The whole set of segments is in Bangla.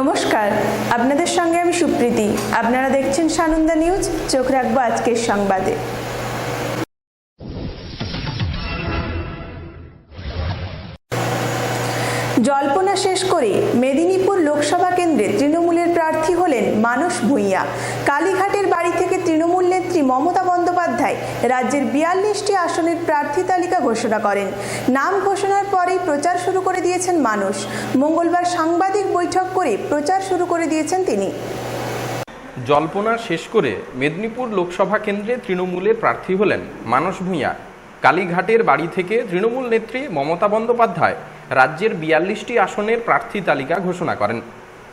নমস্কার। আপনাদের সঙ্গে আমি সুপ্রীতি। আপনারা দেখছেন সানন্দা নিউজ চোখ রাখব আজকের সংবাদে। জল্পনা শেষ করে মেদিনীপুর লোকসভা কেন্দ্রে তৃণমূলের প্রার্থী হলেন মানস ভূঁইয়া। কালীঘাটের বাড়ি থেকে তৃণমূল নেত্রী মমতা বন্দ্যোপাধ্যায় রাজ্যের বিয়াল্লিশটি আসনের প্রার্থী তালিকা ঘোষণা করেন। নাম ঘোষণার পরেই প্রচার শুরু করে দিয়েছেন মানুষ মঙ্গলবার সাংবাদিক বৈঠক করে প্রচার শুরু করে দিয়েছেন তিনি। জল্পনা শেষ করে মেদিনীপুর লোকসভা কেন্দ্রে তৃণমূলের প্রার্থী হলেন মানস ভূঁইয়া। কালীঘাটের বাড়ি থেকে তৃণমূল নেত্রী মমতা বন্দ্যোপাধ্যায় রাজ্যের বিয়াল্লিশটি আসনের প্রার্থী তালিকা ঘোষণা করেন।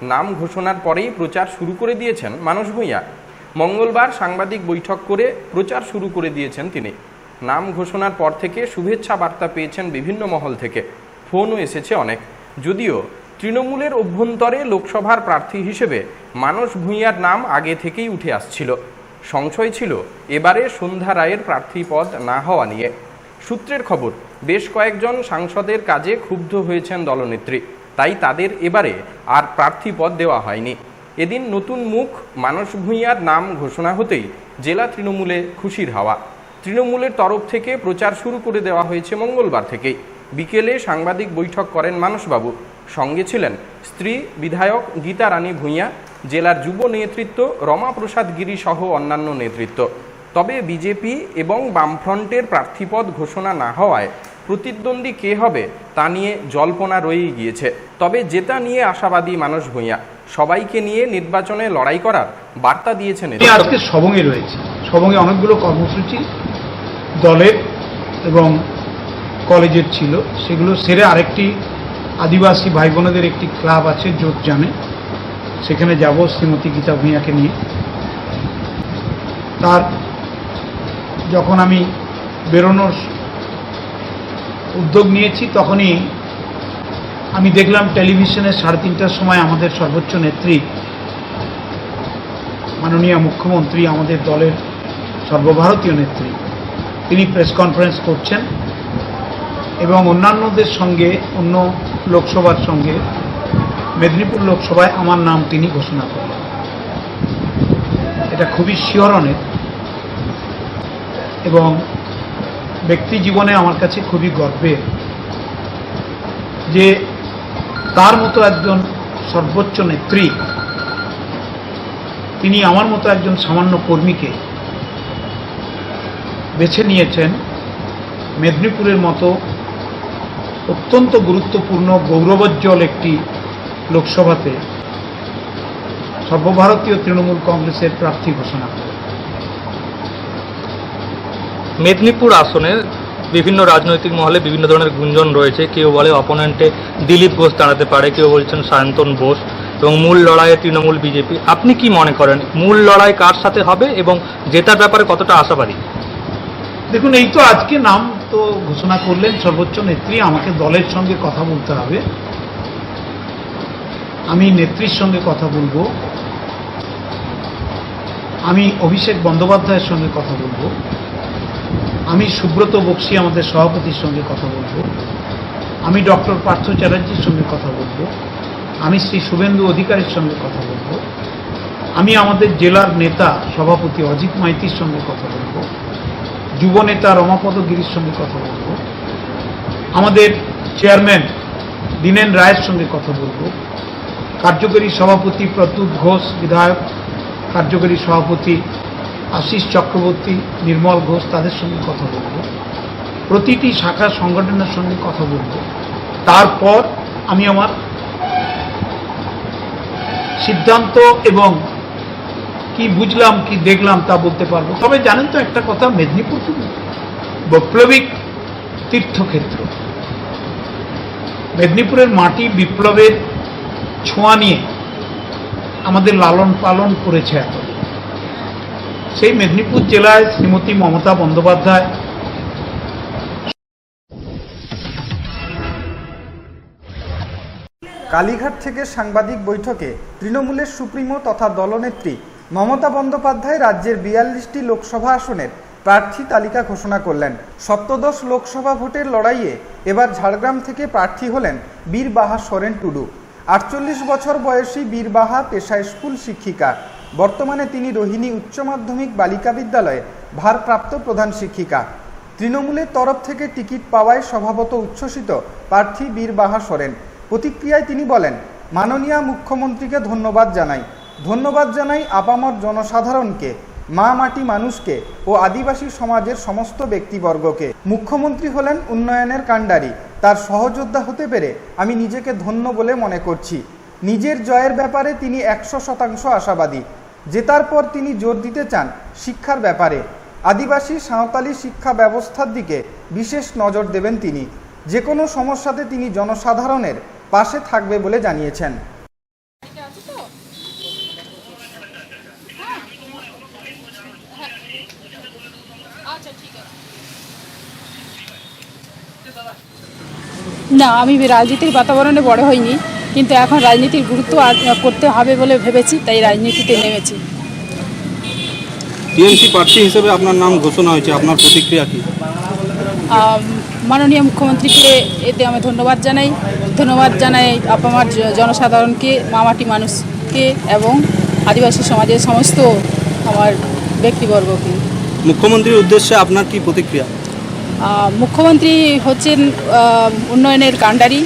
নাম ঘোষণার পরেই প্রচার শুরু করে দিয়েছেন মানস ভূঁইয়া। মঙ্গলবার সাংবাদিক বৈঠক করে প্রচার শুরু করে দিয়েছেন তিনি। নাম ঘোষণার পর থেকে শুভেচ্ছা বার্তা পেয়েছেন বিভিন্ন মহল থেকে। ফোনও এসেছে অনেক। যদিও তৃণমূলের অভ্যন্তরে লোকসভার প্রার্থী হিসেবে মানস ভূঁইয়ার নাম আগে থেকেই উঠে আসছিল। সংশয় ছিল, এবারে সন্ধ্যা রায়ের প্রার্থী পদ না হওয়া নিয়ে। সূত্রের খবর, বেশ কয়েকজন সাংসদের কাজে ক্ষুব্ধ হয়েছেন দলনেত্রী। তাই তাদের এবারে আর প্রার্থী পদ দেওয়া হয়নি। এদিন নতুন মুখ মানস ভূঁইয়ার নাম ঘোষণা হতেই জেলা তৃণমূলে খুশির হাওয়া। তৃণমূলের তরফ থেকে প্রচার শুরু করে দেওয়া হয়েছে মঙ্গলবার থেকেই। বিকেলে সাংবাদিক বৈঠক করেন মানসবাবু। সঙ্গে ছিলেন স্ত্রী বিধায়ক গীতা রানী ভূঁইয়া, জেলার যুব নেতৃত্ব রমা প্রসাদ গিরি সহ অন্যান্য নেতৃত্ব। তবে বিজেপি এবং বামফ্রন্টের প্রার্থীপদ ঘোষণা না হওয়ায় প্রতিদ্বন্দ্বী কে হবে তা নিয়ে জল্পনা রয়েই গিয়েছে। তবে জেতা নিয়ে আশাবাদী মানুষ ভূঁইয়া। সবাইকে নিয়ে নির্বাচনে লড়াই করার বার্তা দিয়েছেন আজকে সবংয়ে রয়েছে। সবংয়ে অনেকগুলো কর্মসূচি দলের এবং কলেজের ছিল। সেগুলো সেরে আরেকটি আদিবাসী ভাই বোনেদের একটি ক্লাব আছে, জোট জানে সেখানে যাব শ্রীমতী গীতা ভূঁইয়াকে নিয়ে। তার যখন আমি বেরোনোর উদ্যোগ নিয়েছি, তখনই আমি দেখলাম টেলিভিশনে সাড়ে তিনটার সময় আমাদের সর্বোচ্চ নেত্রী, মাননীয় মুখ্যমন্ত্রী, আমাদের দলের সর্বভারতীয় নেত্রী, তিনি প্রেস কনফারেন্স করছেন এবং অন্যান্যদের সঙ্গে, অন্য লোকসভার সঙ্গে, মেদিনীপুর লোকসভায় আমার নাম তিনি ঘোষণা করলেন। এটা খুবই শিহরণের এবং ব্যক্তি জীবনে আমার কাছে খুবই গর্বের যে তার মতো একজন সর্বোচ্চ নেত্রী, তিনি আমার মতো একজন সামান্য কর্মীকে বেছে নিয়েছেন মেদিনীপুরের মতো অত্যন্ত গুরুত্বপূর্ণ, গৌরবোজ্জ্বল একটি লোকসভাতে সর্বভারতীয় তৃণমূল কংগ্রেসের প্রার্থী ঘোষণা করে মেদিনীপুর আসনে বিভিন্ন রাজনৈতিক মহলে বিভিন্ন ধরনের গুঞ্জন রয়েছে। কেউ বলে অপোনেন্টে দিলীপ ঘোষ দাঁড়াতে পারে, কেউ বলছেন সায়ন্তন বোস এবং মূল লড়াইয়ে তৃণমূল বিজেপি। আপনি কি মনে করেন, মূল লড়াই কার সাথে হবে এবং জেতার ব্যাপারে কতটা আশাবাদী? দেখুন, এই তো আজকে নাম তো ঘোষণা করলেন সর্বোচ্চ নেত্রী, আমাকে দলের সঙ্গে কথা বলতে হবে। আমি নেত্রীর সঙ্গে কথা বলব। আমি অভিষেক বন্দ্যোপাধ্যায়ের সঙ্গে কথা বলব। আমি সুব্রত বক্সি আমাদের সভাপতির সঙ্গে কথা বলব। আমি ডক্টর পার্থ চ্যাটার্জির সঙ্গে কথা বলব। আমি শ্রী শুভেন্দু অধিকারীর সঙ্গে কথা বলব। আমি আমাদের জেলার নেতা সভাপতি অজিত মাইতির সঙ্গে কথা বলব। যুব নেতা রমাপদ গিরির সঙ্গে কথা বলব। আমাদের চেয়ারম্যান দীনেন রায়ের সঙ্গে কথা বলব। কার্যকরী সভাপতি প্রদ্যুৎ ঘোষ, বিধায়ক, কার্যকরী সভাপতি আশিস চক্রবর্তী, নির্মল ঘোষ তাদের সঙ্গে কথা বলব। প্রতিটি শাখা সংগঠনের সঙ্গে কথা বলব। তারপর আমি আমার সিদ্ধান্ত এবং কি বুঝলাম, কি দেখলাম তা বলতে পারব। তবে জানেন তো একটা কথা, মেদিনীপুর বৈপ্লবিক তীর্থক্ষেত্র। মেদিনীপুরের মাটি বিপ্লবের ছোঁয়া নিয়ে আমাদের লালন পালন করেছে এখন। সেই মেদিনীপুর জেলায় শ্রীমতী মমতা বন্দ্যোপাধ্যায়। কালীঘাট থেকে সাংবাদিক বৈঠকে তৃণমূলের সুপ্রিমো তথা দলনেত্রী মমতা বন্দ্যোপাধ্যায় রাজ্যের বিয়াল্লিশটি লোকসভা আসনের প্রার্থী তালিকা ঘোষণা করলেন। সপ্তদশ লোকসভা ভোটের লড়াইয়ে এবার ঝাড়গ্রাম থেকে প্রার্থী হলেন বীর বাহা সোরেন টুডু। আটচল্লিশ বছর বয়সী বীরবাহা পেশায় স্কুল শিক্ষিকা। বর্তমানে তিনি রোহিণী উচ্চ মাধ্যমিক বালিকা বিদ্যালয়ে ভারপ্রাপ্ত প্রধান শিক্ষিকা। তৃণমূলের তরফ থেকে টিকিট পাওয়ায় স্বভাবত উচ্ছ্বসিত প্রার্থী বীরবাহা সোরেন। প্রতিক্রিয়ায় তিনি বলেন, মাননীয় মুখ্যমন্ত্রীকে ধন্যবাদ জানাই। ধন্যবাদ জানাই আপামর জনসাধারণকে, মা মাটি মানুষকে ও আদিবাসী সমাজের সমস্ত ব্যক্তিবর্গকে। মুখ্যমন্ত্রী হলেন উন্নয়নের কাণ্ডারি। তার সহযোদ্ধা হতে পেরে আমি নিজেকে ধন্য বলে মনে করছি। নিজের জয়ের ব্যাপারে তিনি একশো শতাংশ আশাবাদী। জেতার পর তিনি জোর দিতে চান শিক্ষার ব্যাপারে। আদিবাসী সাঁওতালি শিক্ষা ব্যবস্থার দিকে বিশেষ নজর দেবেন তিনি। যে কোনো সমস্যাতে তিনি জনসাধারণের পাশে থাকবে বলে জানিয়েছেন। না, আমি রাজনীতির বাতাবরণে বড় হইনি। কিন্তু এখন রাজনীতির গুরুত্ব করতে হবে বলে ভেবেছি তাই রাজনীতিতে নেমেছি। টিএমসি প্রার্থী হিসেবে আপনার নাম ঘোষণা হয়েছে আপনার প্রতিক্রিয়া কি? মাননীয় মুখ্যমন্ত্রীকে এতে আমি ধন্যবাদ জানাই। ধন্যবাদ জানাই আপামার জনসাধারণকে মামাটি মানুষকে এবং আদিবাসী সমাজের সমস্ত আমার ব্যক্তিবর্গকে। মুখ্যমন্ত্রীর উদ্দেশ্যে আপনার কি প্রতিক্রিয়া? মুখ্যমন্ত্রী হচ্ছেন উন্নয়নের কাণ্ডারি।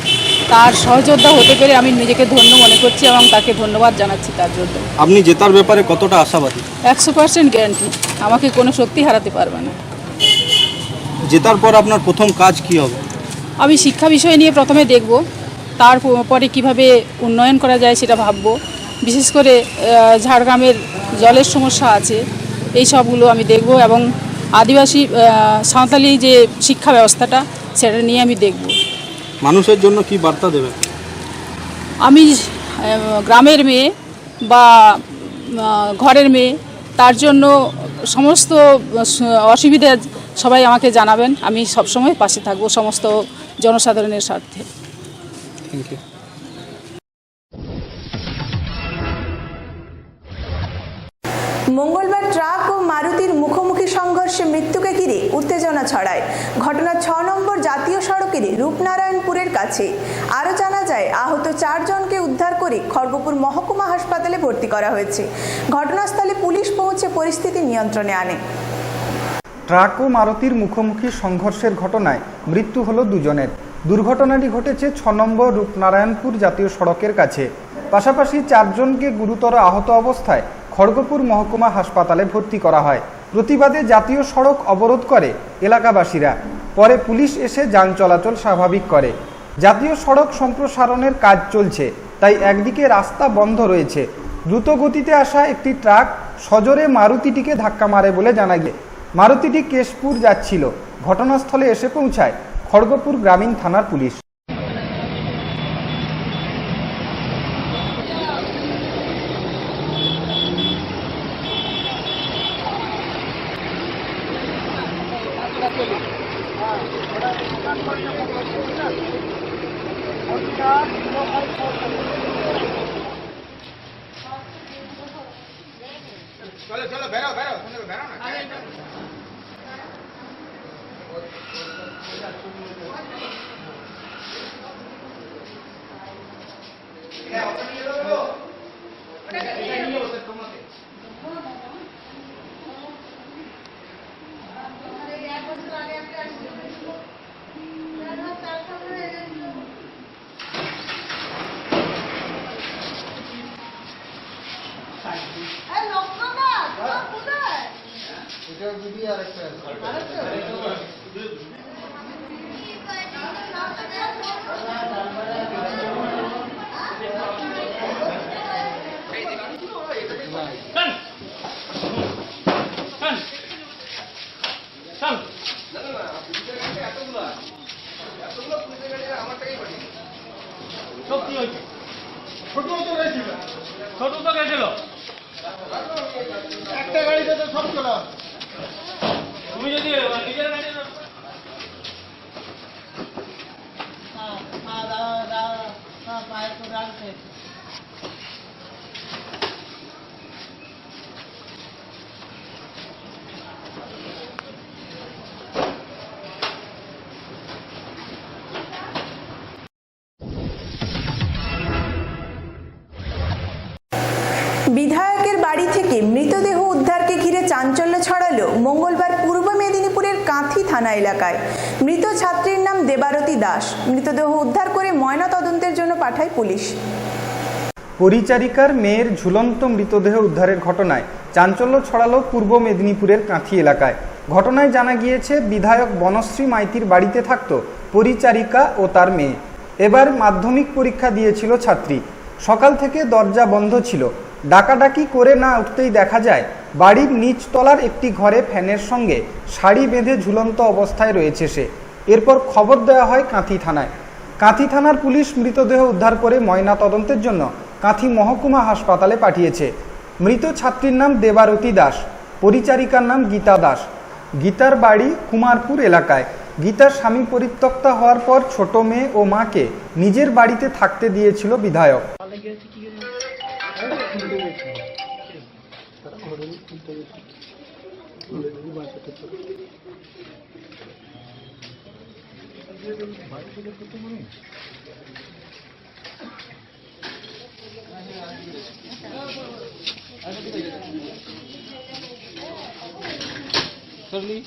তার সহযোদ্ধা হতে পেরে আমি নিজেকে ধন্য মনে করছি এবং তাকে ধন্যবাদ জানাচ্ছি তার জন্য। আপনি জেতার ব্যাপারে কতটা আশাবাদী? একশো পার্সেন্ট গ্যারান্টি আমাকে কোনো শক্তি হারাতে পারবে না। জেতার পর আপনার প্রথম কাজ কি হবে? আমি শিক্ষা বিষয় নিয়ে প্রথমে দেখব তারপরে কীভাবে উন্নয়ন করা যায় সেটা ভাববো। বিশেষ করে ঝাড়গ্রামের জলের সমস্যা আছে এই সবগুলো আমি দেখব এবং আদিবাসী সাঁওতালি যে শিক্ষা ব্যবস্থাটা সেটা নিয়ে আমি দেখব। মানুষের জন্য কি বার্তা দেবেন আমি গ্রামের মেয়ে বা ঘরের মেয়ে তার জন্য সমস্ত অসুবিধা সবাই আমাকে জানাবেন। আমি সবসময় পাশে থাকব সমস্ত জনসাধারণের স্বার্থে। থ্যাংক ইউ মঙ্গলবার ট্রাক ও মারুতির মুখোমুখি সংঘর্ষে মৃত্যুকে উত্তেজনা ছড়ায়। ঘটনা ছ নম্বর জাতীয় সড়কের রূপনারায়ণপুরের কাছে। আরও জানা যায়, আহত চারজনকে উদ্ধার করে খড়গপুর মহকুমা হাসপাতালে ভর্তি করা হয়েছে। ঘটনাস্থলে পুলিশ পৌঁছে পরিস্থিতি নিয়ন্ত্রণে আনে। ট্রাক ও মারুতির মুখোমুখি সংঘর্ষের ঘটনায় মৃত্যু হল দুজনের। দুর্ঘটনাটি ঘটেছে ছ নম্বর রূপনারায়ণপুর জাতীয় সড়কের কাছে। পাশাপাশি চারজনকে গুরুতর আহত অবস্থায় খড়গপুর মহকুমা হাসপাতালে ভর্তি করা হয়। প্রতিবাদে জাতীয় সড়ক অবরোধ করে এলাকাবাসীরা। পরে পুলিশ এসে যান চলাচল স্বাভাবিক করে। জাতীয় সড়ক সম্প্রসারণের কাজ চলছে, তাই একদিকে রাস্তা বন্ধ রয়েছে। দ্রুত গতিতে আসা একটি ট্রাক সজোরে মারুতিটিকে ধাক্কা মারে বলে জানা গিয়ে মারুতিটি কেশপুর যাচ্ছিল। ঘটনাস্থলে এসে পৌঁছায় খড়গপুর গ্রামীণ থানার পুলিশ। এটাও দিবি আর একটা Done. শক্তি হয়েছে। ছোট তো গেছিল। ছোট তো গেছিল। একটা গাড়িতে তো সব চলে তুমি যদি নিজের গাড়ি দাদা দাদা পায়ের তো রাখছে থেকে মৃতদেহ উদ্ধারকে ঘিরে চাঞ্চল্য ছড়ালো মঙ্গলবার পূর্ব মেদিনীপুরের কাঁথি থানা এলাকায়। মৃত ছাত্রীর নাম দেবারতী দাস। মৃতদেহ উদ্ধার করে ময়না তদন্তের জন্য পাঠায় পুলিশ। পরিচারিকার মেয়ের ঝুলন্ত মৃতদেহ উদ্ধারের ঘটনায় চাঞ্চল্য ছড়ালো পূর্ব মেদিনীপুরের কাঁথি এলাকায়। ঘটনায় জানা গিয়েছে, বিধায়ক বনশ্রী মাইতির বাড়িতে থাকত পরিচারিকা ও তার মেয়ে। এবার মাধ্যমিক পরীক্ষা দিয়েছিল ছাত্রী। সকাল থেকে দরজা বন্ধ ছিল। ডাকাডাকি করে না উঠতেই দেখা যায়, বাড়ির নিচতলার একটি ঘরে ফ্যানের সঙ্গে শাড়ি বেঁধে ঝুলন্ত অবস্থায় রয়েছে সে। এরপর খবর দেওয়া হয় কাঁথি থানায়। কাঁথি থানার পুলিশ মৃতদেহ উদ্ধার করে ময়না তদন্তের জন্য কাঁথি মহকুমা হাসপাতালে পাঠিয়েছে। মৃত ছাত্রীর নাম দেবারতী দাস, পরিচারিকার নাম গীতা দাস। গীতার বাড়ি কুমারপুর এলাকায়। গীতার স্বামী পরিত্যক্তা হওয়ার পর ছোট মেয়ে ও মাকে নিজের বাড়িতে থাকতে দিয়েছিল বিধায়ক। Sorry.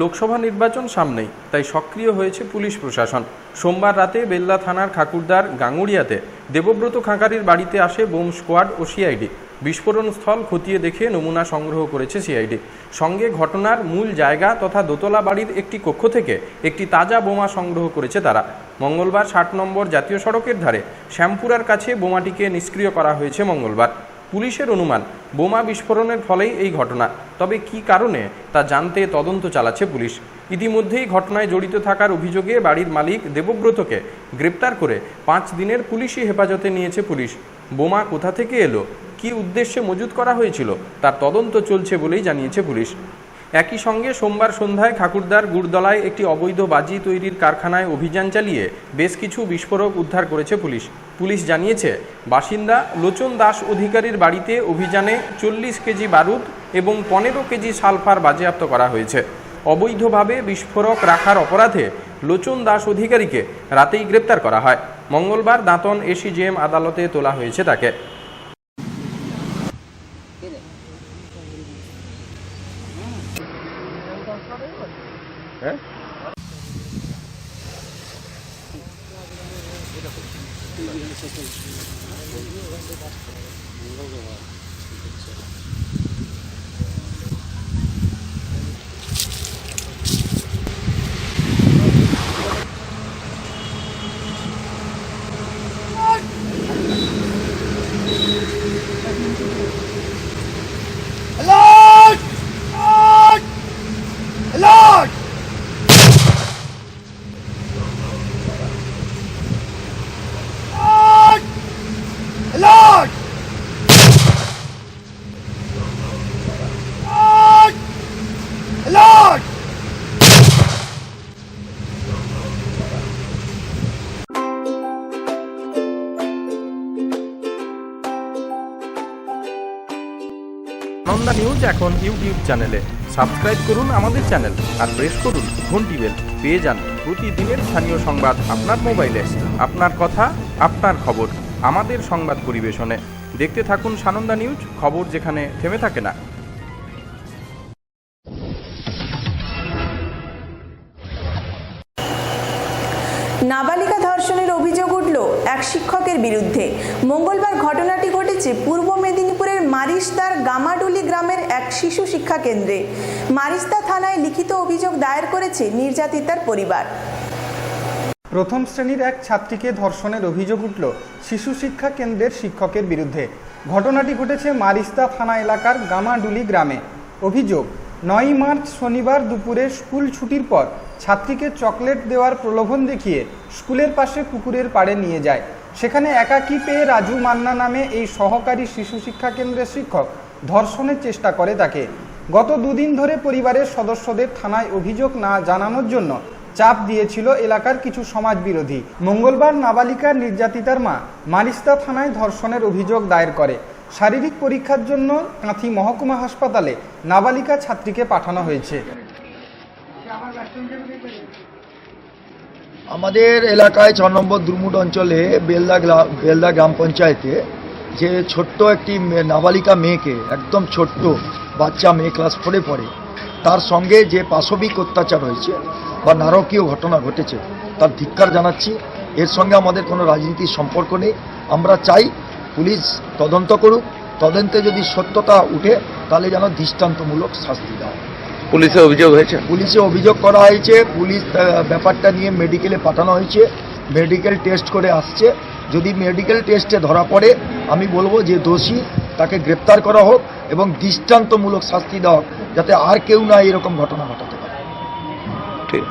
লোকসভা নির্বাচন সামনেই, তাই সক্রিয় হয়েছে পুলিশ প্রশাসন। সোমবার রাতে বেল্লা থানার খাকুরদার গাঙ্গুড়িয়াতে দেবব্রত খাঁকারির বাড়িতে আসে বোম স্কোয়াড ও সিআইডি। বিস্ফোরণ স্থল খতিয়ে দেখে নমুনা সংগ্রহ করেছে সিআইডি। সঙ্গে ঘটনার মূল জায়গা তথা দোতলা বাড়ির একটি কক্ষ থেকে একটি তাজা বোমা সংগ্রহ করেছে তারা। মঙ্গলবার ষাট নম্বর জাতীয় সড়কের ধারে শ্যামপুরার কাছে বোমাটিকে নিষ্ক্রিয় করা হয়েছে মঙ্গলবার। পুলিশের অনুমান, বোমা বিস্ফোরণের ফলেই এই ঘটনা। তবে কি কারণে, তা জানতে তদন্ত চালাচ্ছে পুলিশ। ইতিমধ্যেই ঘটনায় জড়িত থাকার অভিযোগে বাড়ির মালিক দেবব্রতকে গ্রেপ্তার করে পাঁচ দিনের পুলিশি হেফাজতে নিয়েছে পুলিশ। বোমা কোথা থেকে এলো, কি উদ্দেশ্যে মজুত করা হয়েছিল, তার তদন্ত চলছে বলেই জানিয়েছে পুলিশ। একই সঙ্গে সোমবার সন্ধ্যায় ঠাকুরদার গুড়দলায় একটি অবৈধ বাজি তৈরির কারখানায় অভিযান চালিয়ে বেশ কিছু বিস্ফোরক উদ্ধার করেছে পুলিশ। পুলিশ জানিয়েছে, বাসিন্দা লোচন দাস অধিকারীর বাড়িতে অভিযানে চল্লিশ কেজি বারুদ এবং পনেরো কেজি সালফার বাজেয়াপ্ত করা হয়েছে। অবৈধভাবে বিস্ফোরক রাখার অপরাধে লোচন দাস অধিকারীকে রাতেই গ্রেপ্তার করা হয়। মঙ্গলবার দাঁতন এসিজেএম আদালতে তোলা হয়েছে তাকে। এখন ইউটিউব চ্যানেলে। সাবস্ক্রাইব করুন আমাদের চ্যানেল আর প্রেস করুন ঘন্টি বেল। পেয়ে যান প্রতিদিনের স্থানীয় সংবাদ আপনার মোবাইলে। আপনার কথা, আপনার খবর, আমাদের সংবাদ পরিবেশনে। দেখতে থাকুন সানন্দা নিউজ, খবর যেখানে থেমে থাকে না। নাবালিকা ধর্ষণের অভিযোগ উঠল এক শিক্ষকের বিরুদ্ধে। মঙ্গলবার ঘটনাটি ঘটেছে পূর্ব মেদিনীপুরের মারিস্তার গামাডুলি গ্রামের এক শিশু শিক্ষা কেন্দ্রে। মারিস্তা থানায় লিখিত অভিযোগ দায়ের করেছে নির্যাতিতার পরিবার। প্রথম শ্রেণির এক ছাত্রীকে ধর্ষণের অভিযোগ উঠল শিশু শিক্ষা কেন্দ্রের শিক্ষকের বিরুদ্ধে। ঘটনাটি ঘটেছে মারিস্তা থানা এলাকার গামাডুলি গ্রামে। অভিযোগ নয় মার্চ শনিবার দুপুরে স্কুল ছুটির পর ছাত্রীকে চকলেট দেওয়ার প্রলোভন দেখিয়ে স্কুলের পাশে পুকুরের পাড়ে নিয়ে যায়। সেখানে একাকী পেয়ে রাজু মান্না নামে এই সহকারী শিশু শিক্ষা কেন্দ্রের শিক্ষক ধর্ষণের চেষ্টা করে তাকে। গত দুদিন ধরে পরিবারের সদস্যদের থানায় অভিযোগ না জানানোর জন্য চাপ দিয়েছিল এলাকার কিছু সমাজ বিরোধী মঙ্গলবার নাবালিকার নির্যাতিতার মা মারিস্তা থানায় ধর্ষণের অভিযোগ দায়ের করে। শারীরিক পরীক্ষার জন্য কাঁথি মহকুমা হাসপাতালে নাবালিকা ছাত্রীকে পাঠানো হয়েছে। আমাদের এলাকায় ছ নম্বর দুর্মুট অঞ্চলে বেলদা বেলদা গ্রাম পঞ্চায়েতে যে ছোট্ট একটি নাবালিকা মেয়েকে, একদম ছোট্ট বাচ্চা মেয়ে ক্লাস ফোরে পড়ে, তার সঙ্গে যে পাশবিক অত্যাচার হয়েছে বা নারকীয় ঘটনা ঘটেছে, তার ধিক্কার জানাচ্ছি। এর সঙ্গে আমাদের কোনো রাজনীতির সম্পর্ক নেই। আমরা চাই পুলিশ তদন্ত করুক। তদন্তে যদি সত্যতা উঠে, তাহলে যেন দৃষ্টান্তমূলক শাস্তি দেওয়া। পুলিশে অভিযোগ হয়েছে? পুলিশে অভিযোগ করা হয়েছে। পুলিশ ব্যাপারটা নিয়ে মেডিকেলে পাঠানো হয়েছে। মেডিকেল টেস্ট করে আসছে। যদি মেডিকেল টেস্টে ধরা পড়ে আমি বলব যে দোষী তাকে গ্রেপ্তার করা হোক এবং দৃষ্টান্তমূলক শাস্তি দেওয়া হোক যাতে আর কেউ না এরকম ঘটনা ঘটাতে পারে। ঠিক।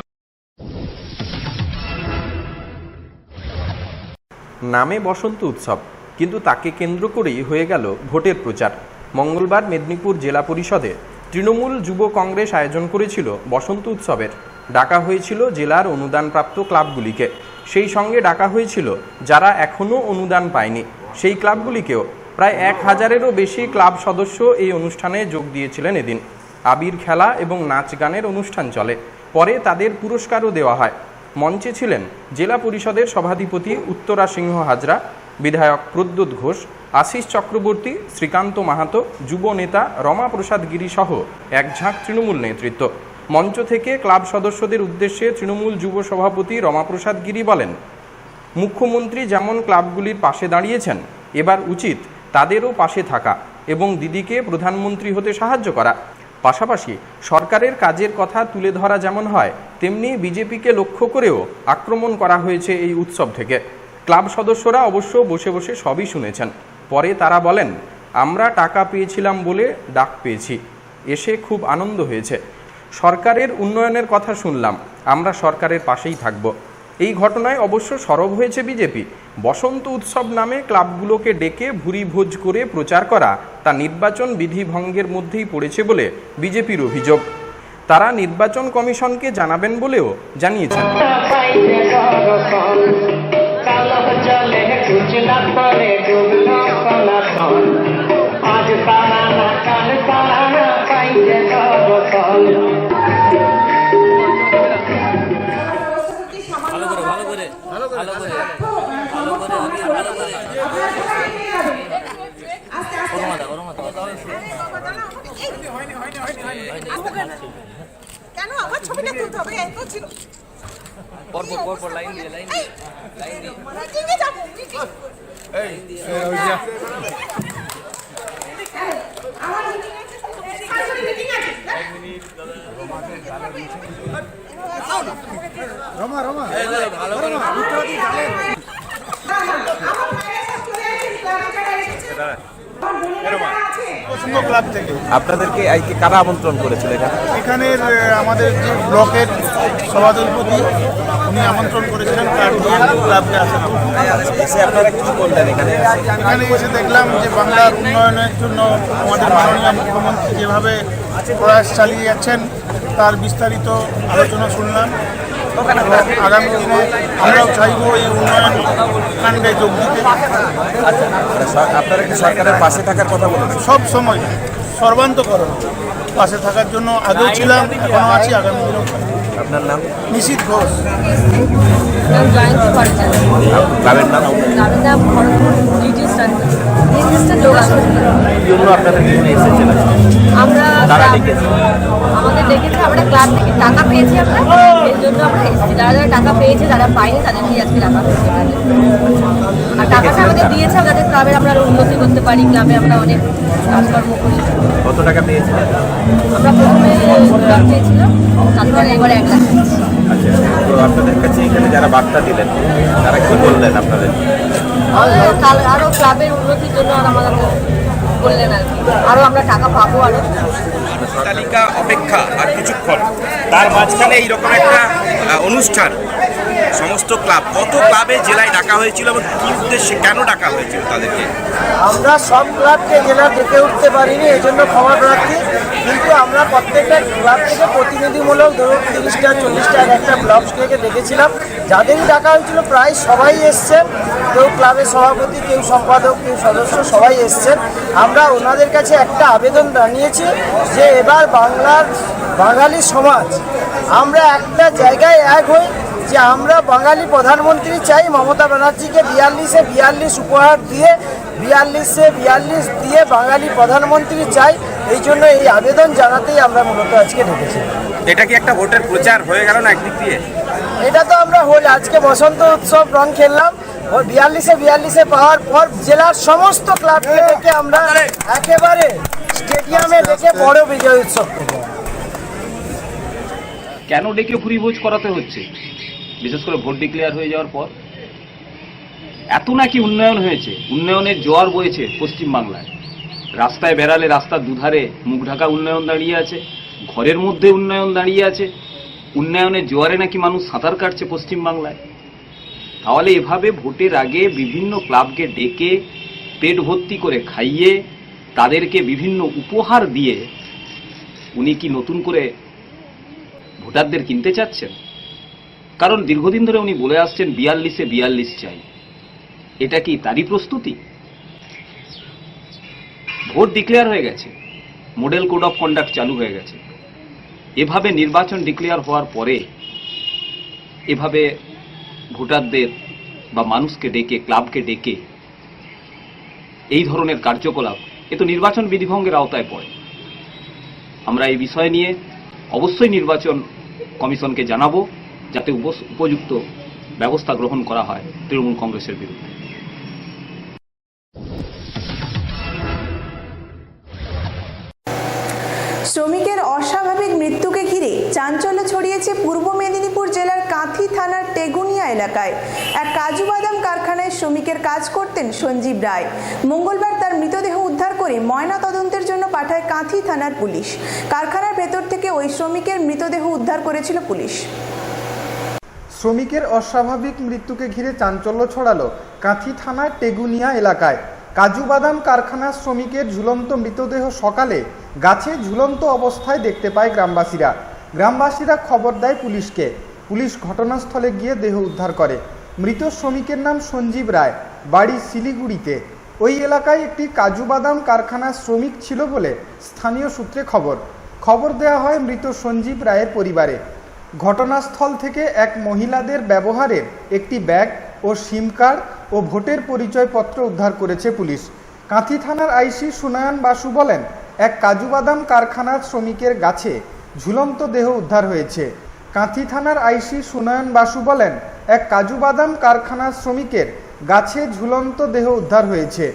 নামে বসন্ত উৎসব কিন্তু তাকে কেন্দ্র করেই হয়ে গেল ভোটের প্রচার। মঙ্গলবার মেদিনীপুর জেলা পরিষদে তৃণমূল যুব কংগ্রেস আয়োজন করেছিল বসন্ত উৎসবের। ডাকা হয়েছিল জেলার অনুদানপ্রাপ্ত ক্লাবগুলিকে। সেই সঙ্গে ডাকা হয়েছিল যারা এখনও অনুদান পায়নি। সেই ক্লাবগুলিকেও প্রায় এক হাজারেরও বেশি ক্লাব সদস্য এই অনুষ্ঠানে যোগ দিয়েছিলেন এদিন। আবির খেলা এবং নাচ গানের অনুষ্ঠান চলে। পরে তাদের পুরস্কারও দেওয়া হয়। মঞ্চে ছিলেন জেলা পরিষদের সভাধিপতি উত্তরা সিংহ হাজরা বিধায়ক প্রদ্যুৎ ঘোষ, আশিস চক্রবর্তী, শ্রীকান্ত মাহাতো, যুব নেতা রমাপ্রসাদ গিরি সহ এক ঝাঁক তৃণমূল নেতৃত্ব। মঞ্চ থেকে ক্লাব সদস্যদের উদ্দেশ্যে তৃণমূল যুব সভাপতি রমাপ্রসাদ গিরি বলেন, মুখ্যমন্ত্রী যেমন ক্লাবগুলির পাশে দাঁড়িয়েছেন, এবার উচিত তাদেরও পাশে থাকা এবং দিদিকে প্রধানমন্ত্রী হতে সাহায্য করা। পাশাপাশি সরকারের কাজের কথা তুলে ধরা যেমন হয়, তেমনি বিজেপিকে লক্ষ্য করেও আক্রমণ করা হয়েছে এই উৎসব থেকে। ক্লাব সদস্যরা অবশ্য বসে বসে সবই শুনেছেন। পরে তারা বলেন, আমরা টাকা পেয়েছিলাম বলে ডাক পেয়েছি। এসে খুব আনন্দ হয়েছে। সরকারের উন্নয়নের কথা শুনলাম। আমরা সরকারের পাশেই থাকব। এই ঘটনায় অবশ্য সরব হয়েছে বিজেপি। বসন্ত উৎসব নামে ক্লাবগুলোকে ডেকে ভুরি ভোজ করে প্রচার করা তা নির্বাচন বিধি ভঙ্গের মধ্যেই পড়েছে বলে বিজেপির অভিযোগ। তারা নির্বাচন কমিশনকে জানাবেন বলেও জানিয়েছেন। আজ তারা না কাল তারা না পাইছে সব কেন আমার ছবিটা তুলতে হবে এত ছিল পরপর পরপর লাইন দিয়ে লাইন দিয়ে দিয়ে। এই রমা রমা। ভালো করে আপনাদেরকে আজকে কারা আমন্ত্রণ করেছিল এখানে? এখানের আমাদের যে ব্লকের সভাধিপতি উনি আমন্ত্রণ করেছিলেন ক্লাবকে আসার এসে আপনারা কি এখানে? এখানে এসে দেখলাম যে বাংলার উন্নয়নের জন্য আমাদের মাননীয় মুখ্যমন্ত্রী যেভাবে প্রয়াস চালিয়ে যাচ্ছেন তার বিস্তারিত আলোচনা শুনলাম। আগামী দিনে আমরাও চাইব এই উন্নয়ন কাণ্ডে যোগ দিতে। আপনারা কি সরকারের পাশে থাকার কথা বলেছেন? সব সময় সর্বান্তকরণ। পাশে থাকার জন্য আগেও ছিলাম এখনও আছি আগামী দিনেও। আপনার নাম? নিশিত ঘোষ। জয়ন্তী ভট্টাচার্য। নাম? গ্রামের নাম ভরতপুর সেন্টার আমরা। আমাদের ডেকেছে আমরা ক্লাব থেকে টাকা পেয়েছি আমরা। এর জন্য আমরা এসেছি। যারা যারা টাকা পেয়েছে যারা পাইনি তাদেরকে আজকে টাকা পেয়েছে আর টাকাটা আমাদের দিয়েছে যাতে ক্লাবের আমরা উন্নতি করতে পারি ক্লাবে আমরা অনেক কাজকর্ম করি। কত টাকা পেয়েছিলেন? আমরা প্রথমে লাখ পেয়েছিলাম তারপরে এবার এক লাখ আচ্ছা তো আপনাদের কাছে এখানে যারা বার্তা দিলেন তারা কি বললেন আপনাদের? আর কাল- আরও ক্লাবের উন্নতির জন্য আর আমাদের বললেন আর আরও আরও আমরা টাকা পাবো আরও। তালিকা অপেক্ষা আর কিছুক্ষণ। তার মাঝখানে এইরকম একটা অনুষ্ঠান। সমস্ত ক্লাব, কত ক্লাবে জেলায় ডাকা হয়েছিল এবং কি উদ্দেশ্যে কেন ডাকা হয়েছিল তাদেরকে? আমরা সব ক্লাবকে জেলা ডেকে উঠতে পারিনি, এই জন্য ক্ষমা প্রার্থী। কিন্তু আমরা প্রত্যেকটা ক্লাব থেকে প্রতিনিধিমূলক ধরুন তিরিশটা, চল্লিশটা এক একটা ব্লক থেকে দেখেছিলাম। যাদেরই ডাকা হয়েছিল, প্রায় সবাই এসছেন কেউ ক্লাবের সভাপতি, কেউ সম্পাদক, কেউ সদস্য, সবাই এসছেন আমরা ওনাদের কাছে একটা আবেদন জানিয়েছি যে এবার বাংলার বাঙালি সমাজ, আমরা একটা জায়গায় এক হই যে আমরা বাঙালি প্রধানমন্ত্রী চাই মমতা ব্যানার্জিকে বিয়াল্লিশে বিয়াল্লিশ উপহার দিয়ে বিয়াল্লিশে বিয়াল্লিশ দিয়ে বাঙালি প্রধানমন্ত্রী চাই এই জন্য এই আবেদন জানাতেই আমরা মূলত আজকে ঢুকেছি। এটা কি একটা ভোটের প্রচার হয়ে গেল না একদিক দিয়ে? এটা তো আমরা হল আজকে বসন্ত উৎসব রং খেললাম। বিয়াল্লিশে বিয়াল্লিশে পাওয়ার পর জেলার সমস্ত ক্লাবকে আমরা একেবারে স্টেডিয়ামে ডেকে বড় বিজয় উৎসব করব। কেন ডেকে ভুরিভোজ করাতে হচ্ছে? বিশেষ করে ভোট ডিক্লেয়ার হয়ে যাওয়ার পর। এত নাকি উন্নয়ন হয়েছে? উন্নয়নের জোয়ার বয়েছে পশ্চিমবাংলায়। রাস্তায় বেড়ালে রাস্তার দুধারে মুখ ঢাকা উন্নয়ন দাঁড়িয়ে আছে, ঘরের মধ্যে উন্নয়ন দাঁড়িয়ে আছে। উন্নয়নের জোয়ারে নাকি মানুষ সাঁতার কাটছে পশ্চিমবাংলায়। তাহলে এভাবে ভোটের আগে বিভিন্ন ক্লাবকে ডেকে, পেট ভর্তি করে খাইয়ে, তাদেরকে বিভিন্ন উপহার দিয়ে, উনি কি নতুন করে ভোটারদের কিনতে চাচ্ছেন? কারণ দীর্ঘদিন ধরে উনি বলে আসছেন, বিয়াল্লিশে বিয়াল্লিশ চাই। এটা কি তারই প্রস্তুতি? ভোট ডিক্লেয়ার হয়ে গেছে। মডেল কোড অফ কন্ডাক্ট চালু হয়ে গেছে। এভাবে নির্বাচন ডিক্লেয়ার হওয়ার পরে, এভাবে ভোটারদের বা মানুষকে ডেকে, ক্লাবকে ডেকে, এই ধরনের কার্যকলাপ, এ তো নির্বাচন বিধিভঙ্গের আওতায় পড়ে। আমরা এই বিষয় নিয়ে অবশ্যই নির্বাচন কমিশনকে জানাব যাতে উপযুক্ত ব্যবস্থা গ্রহণ করা হয় তৃণমূল কংগ্রেসের বিরুদ্ধে। শ্রমিকের অস্বাভাবিক মৃত্যুকে ঘিরে চাঞ্চল্য ছড়িয়েছে পূর্ব মেদিনীপুর জেলার কাঁথি থানার টেগুনিয়া এলাকায়। এক কাজু বাদাম শ্রমিকের কাজ করতেন সঞ্জীব রায়। মঙ্গলবার তার মৃতদেহ উদ্ধার করে ময়না তদন্তের জন্য পাঠায় কাঁথি থানার পুলিশ। কারখানার ভেতর থেকে ওই শ্রমিকের মৃতদেহ উদ্ধার করেছিল পুলিশ। শ্রমিকের অস্বাভাবিক মৃত্যুকে ঘিরে চাঞ্চল্য ছড়ালো কাঁথি থানার টেগুনিয়া এলাকায়। কাজু বাদাম কারখানার শ্রমিকের ঝুলন্ত মৃতদেহ সকালে গাছে ঝুলন্ত অবস্থায় দেখতে পায় গ্রামবাসীরা। গ্রামবাসীরা খবর দেয় পুলিশকে। পুলিশ ঘটনাস্থলে গিয়ে দেহ উদ্ধার করে। মৃত শ্রমিকের নাম সঞ্জীব রায়। বাড়ি শিলিগুড়িতে। ওই এলাকায় একটি কাজু বাদাম কারখানার শ্রমিক ছিল বলে স্থানীয় সূত্রে খবর। খবর দেওয়া হয় মৃত সঞ্জীব রায়ের পরিবারে। ঘটনাস্থল থেকে এক মহিলাদের ব্যবহারের একটি ব্যাগ ও সিম কার্ড ও ভোটের পরিচয়পত্র উদ্ধার করেছে পুলিশ। কাঁথি থানার আইসি সুনয়ন বাসু বলেন, এক কাজু বাদাম কারখানার শ্রমিকের গাছে ঝুলন্ত দেহ উদ্ধার হয়েছে। কাঁথি থানার আইসি সুনয়ন বাসু বলেন এক কাজু বাদাম কারখানার শ্রমিকের গাছে ঝুলন্ত দেহ উদ্ধার হয়েছে।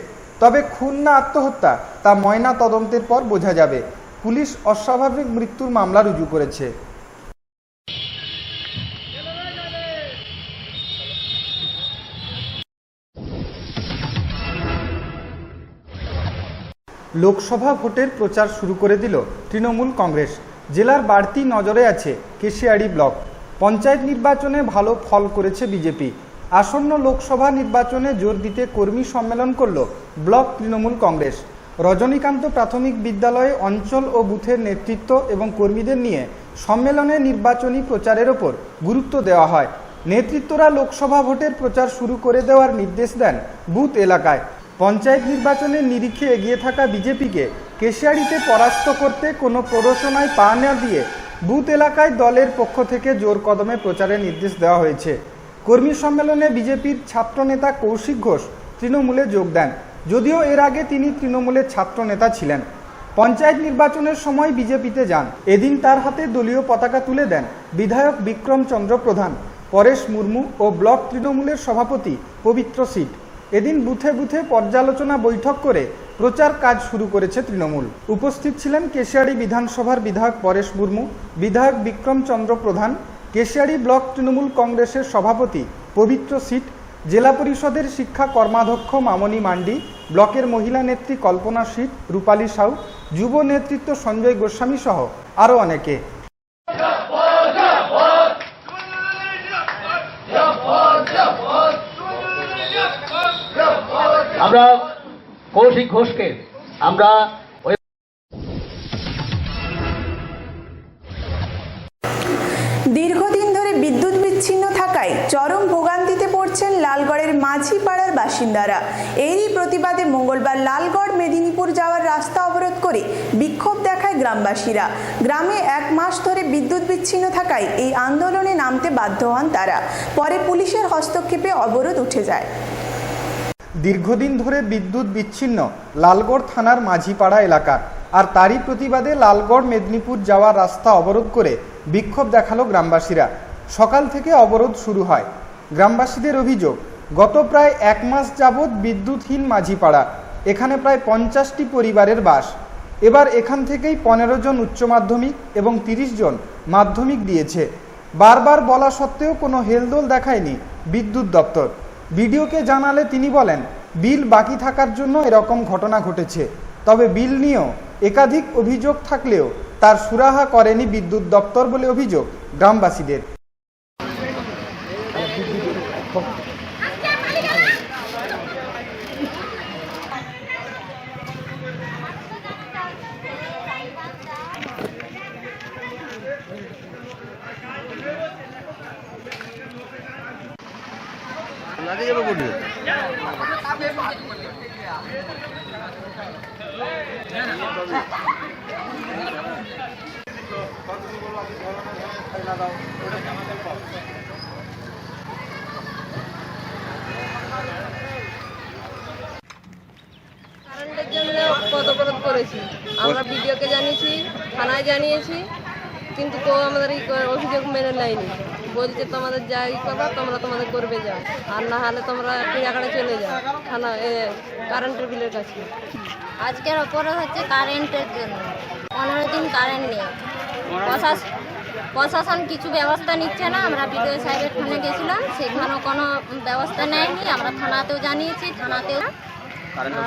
তবে খুন না আত্মহত্যা, তা ময়না তদন্তের পর বোঝা যাবে। পুলিশ অস্বাভাবিক মৃত্যুর মামলা রুজু করেছে। লোকসভা ভোটের প্রচার শুরু করে দিল তৃণমূল কংগ্রেস। জেলার বাড়তি নজরে আছে কেশিয়াড়ি ব্লক। পঞ্চায়েত নির্বাচনে ভালো ফল করেছে বিজেপি। আসন্ন লোকসভা নির্বাচনে জোর দিতে কর্মী সম্মেলন করল ব্লক তৃণমূল কংগ্রেস। রজনীকান্ত প্রাথমিক বিদ্যালয়ে অঞ্চল ও বুথের নেতৃত্ব এবং কর্মীদের নিয়ে সম্মেলনে নির্বাচনী প্রচারের ওপর গুরুত্ব দেওয়া হয়। নেতৃত্বরা লোকসভা ভোটের প্রচার শুরু করে দেওয়ার নির্দেশ দেন বুথ এলাকায়। পঞ্চায়েত নির্বাচনের নিরিখে এগিয়ে থাকা বিজেপিকে কেশিয়াড়িতে পরাস্ত করতে কোনো প্ররোচনায় পা না দিয়ে বুথ এলাকায় দলের পক্ষ থেকে জোর কদমে প্রচারের নির্দেশ দেওয়া হয়েছে। কর্মী সম্মেলনে বিজেপির ছাত্রনেতা কৌশিক ঘোষ তৃণমূলে যোগ দেন। যদিও এর আগে তিনি তৃণমূলের ছাত্রনেতা ছিলেন। পঞ্চায়েত নির্বাচনের সময় বিজেপিতে যান। এদিন তার হাতে দলীয় পতাকা তুলে দেন বিধায়ক বিক্রম চন্দ্র প্রধান, পরেশ মুর্মু ও ব্লক তৃণমূলের সভাপতি পবিত্র সিট। এদিন বুথে বুথে পর্যালোচনা বৈঠক করে প্রচার কাজ শুরু করেছে তৃণমূল। উপস্থিত ছিলেন কেশিয়াড়ি বিধানসভার বিধায়ক পরেশ মুর্মু, বিধায়ক বিক্রম চন্দ্র প্রধান, কেশিয়াড়ি ব্লক তৃণমূল কংগ্রেসের সভাপতি পবিত্র সিট, জেলা পরিষদের শিক্ষা কর্মাধ্যক্ষ মামনি মান্ডি, ব্লকের মহিলা নেত্রী কল্পনা সিট, রূপালী সাউ, যুব নেতৃত্ব সঞ্জয় গোস্বামী সহ আরও অনেকে। আমরা কৌশিক ঘোষকে আমরা দীর্ঘদিন ধরে বিদ্যুৎ বিচ্ছিন্ন থাকায় চরম ভোগান্তিতে পড়ছেন লালগড়ের মাঝিপাড়ার বাসিন্দারা। এরই প্রতিবাদে মঙ্গলবার লালগড়, মেদিনীপুর যাওয়ার রাস্তা অবরোধ করে বিক্ষোভ দেখায় গ্রামবাসীরা। গ্রামে এক মাস ধরে বিদ্যুৎ বিচ্ছিন্ন থাকায় এই আন্দোলনে নামতে বাধ্য হন তারা। পরে পুলিশের হস্তক্ষেপে অবরোধ উঠে যায়। দীর্ঘদিন ধরে বিদ্যুৎ বিচ্ছিন্ন লালগড় থানার মাঝিপাড়া এলাকার আর তারই প্রতিবাদে লালগড় মেদিনীপুর যাওয়ার রাস্তা অবরোধ করে বিক্ষোভ দেখাল গ্রামবাসীরা। সকাল থেকে অবরোধ শুরু হয়। গ্রামবাসীদের অভিযোগ, গত প্রায় এক মাস যাবৎ বিদ্যুৎহীন মাঝিপাড়া, এখানে প্রায় পঞ্চাশটি পরিবারের বাস। এবার এখান থেকেই পনেরো জন উচ্চ মাধ্যমিক এবং তিরিশ জন মাধ্যমিক দিয়েছে। বারবার বলা সত্ত্বেও কোনো হেলদোল দেখায়নি বিদ্যুৎ দপ্তর। বিডিওকে জানালে তিনি বলেন, বিল বাকি থাকার জন্য এরকম ঘটনা ঘটেছে। তবে বিল নিয়েও একাধিক অভিযোগ থাকলেও তার সুরাহা করেনি বিদ্যুৎ দপ্তর বলে অভিযোগ গ্রামবাসীদের কারেন্টের জন্য পদ অবরোধ করেছি আমরা বিডিওকে জানিয়েছি থানায় জানিয়েছি কিন্তু কেউ আমাদের এই ক- মেনে নেয়নি বলছে তোমাদের যাই কথা তোমরা তোমাদের করবে যাও আর না হলে তোমরা ক্রিয়াকারে চলে যাও। থানা এ, কারেন্টের বিলের কাছে। আজকের অপরাধ হচ্ছে কারেন্টের জন্য। পনেরো দিন কারেন্ট নেই। প্রশাস- প্রশাসন কিছু ব্যবস্থা নিচ্ছে না। আমরা বিডিও সাহেবের থানে গেছিলাম। সেখানেও কোনো ব্যবস্থা নেয়নি। আমরা থানাতেও জানিয়েছি থানাতেও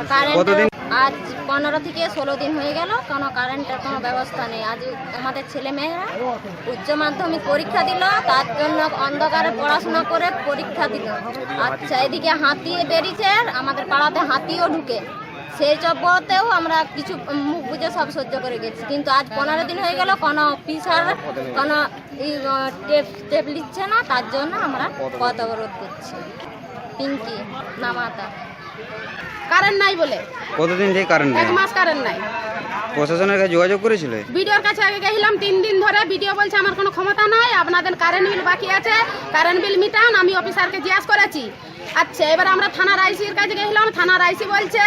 কারেন্ট আজ পনেরো থেকে ষোলো দিন হয়ে গেল। কোনো কারেন্টের কোনো ব্যবস্থা নেই। আজ আমাদের ছেলে মেয়েরা উচ্চ মাধ্যমিক পরীক্ষা দিল, তার জন্য অন্ধকারে পড়াশোনা করে পরীক্ষা দিল। আচ্ছা এদিকে হাতি বেরিয়েছে আমাদের পাড়াতে হাতিও ঢুকে। সেই চব্বতেও আমরা কিছু মুখ বুঝে সব সহ্য করে গেছি। কিন্তু আজ পনেরো দিন হয়ে গেল, কোনো অফিসার কোনো টেপ টেপ নিচ্ছে না। তার জন্য আমরা পথ অবরোধ করছি। পিঙ্কি, নামাতা। কারেন্ট নাই বলে। কতদিন থেকে কারেন্ট এক মাস কারেন্ট নাই। প্রশাসনের কাছে যোগাযোগ করেছিলে? বিডিওর কাছে আগে গেছিলাম তিন দিন ধরে বিডিও বলছে আমার কোনো ক্ষমতা নাই আপনাদের কারেন্ট বিল বাকি আছে কারেন্ট বিল মিটান আমি অফিসারকে জিজ্ঞাসা করেছি। আচ্ছা এবার আমরা থানার আইসির কাছে গেছিলাম থানার আইসি বলছে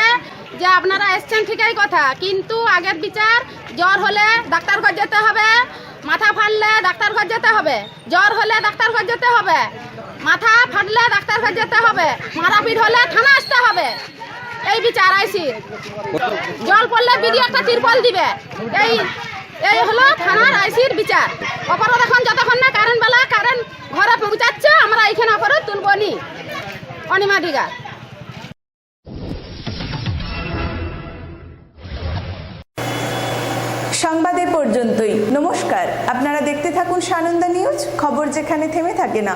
যে আপনারা এসছেন ঠিকই কথা কিন্তু আগের বিচার জ্বর হলে ডাক্তার ঘর যেতে হবে মাথা ফাটলে ডাক্তার ঘর যেতে হবে জ্বর হলে ডাক্তার ঘর যেতে হবে মাথা ফাটলে ডাক্তার ঘর যেতে হবে মারাপিট হলে থানা আসতে হবে। এই বিচার আইসি। জল পড়লে বিডি একটা তিরপল দিবে। এই এই হলো থানার আইসির বিচার। অপরাধ এখন যতক্ষণ না কারেন্ট বেলা, কারেন্ট ঘরে পৌঁছাচ্ছে, আমরা এখানে অপরাধ তুলব নি। অনিমাধিকার সংবাদ এ পর্যন্তই। নমস্কার। আপনারা দেখতে থাকুন সানন্দা নিউজ, খবর যেখানে থেমে থাকে না।